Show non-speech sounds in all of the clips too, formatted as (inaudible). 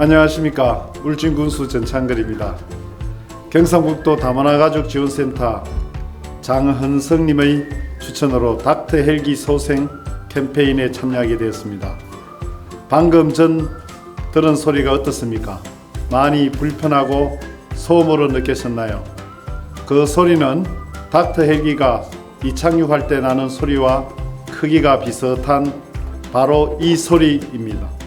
안녕하십니까 울진군수 전창걸입니다. 경상북도 다문화 가족 지원센터 장헌성님의 추천으로 닥터 헬기 소생 캠페인에 참여하게 되었습니다. 방금 전 들은 소리가 어떻습니까? 많이 불편하고 소음으로 느끼셨나요? 그 소리는 닥터 헬기가 이착륙할 때 나는 소리와 크기가 비슷한 바로 이 소리입니다.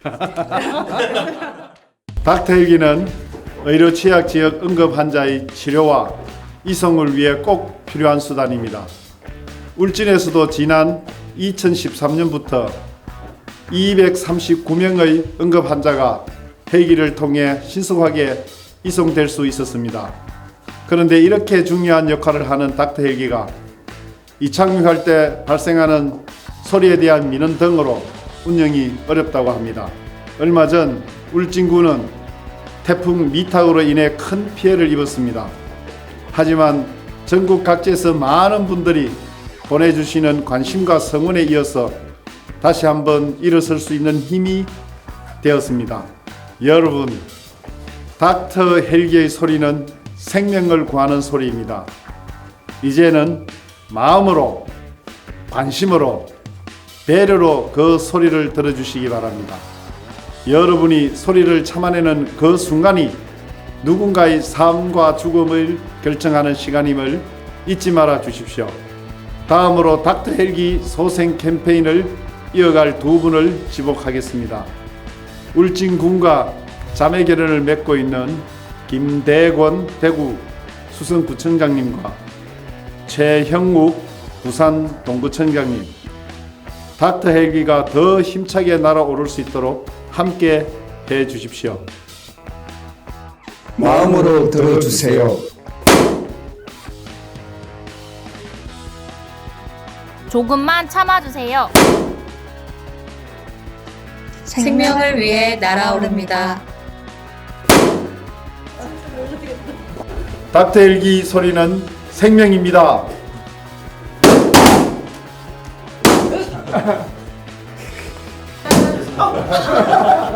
(laughs) 닥터 헬기는 의료 취약 지역 응급 환자의 치료와 이송을 위해 꼭 필요한 수단입니다. 울진에서도 지난 2013년부터 239명의 응급 환자가 헬기를 통해 신속하게 이송될 수 있었습니다. 그런데 이렇게 중요한 역할을 하는 닥터 헬기가 이착륙할 때 발생하는 소리에 대한 민원 등으로 운영이 어렵다고 합니다. 얼마 전 울진군은 태풍 미탁으로 인해 큰 피해를 입었습니다. 하지만 전국 각지에서 많은 분들이 보내주시는 관심과 성원에 이어서 다시 한번 일어설 수 있는 힘이 되었습니다. 여러분, 닥터 헬기의 소리는 생명을 구하는 소리입니다. 이제는 마음으로, 관심으로, 배려로 그 소리를 들어주시기 바랍니다. 여러분이 소리를 참아내는 그 순간이 누군가의 삶과 죽음을 결정하는 시간임을 잊지 말아 주십시오. 다음으로 닥터 헬기 소생 캠페인을 이어갈 두 분을 지목하겠습니다. 울진군과 자매 결연을 맺고 있는 김대권 대구 수성구청장님과 최형욱 부산 동구청장님 닥터 헬기가 더 힘차게 날아오를 수 있도록 함께 해 주십시오. 마음으로 들어주세요. 조금만 참아주세요. 생명을 위해 날아오릅니다. 닥터 헬기 소리는 생명입니다. 어?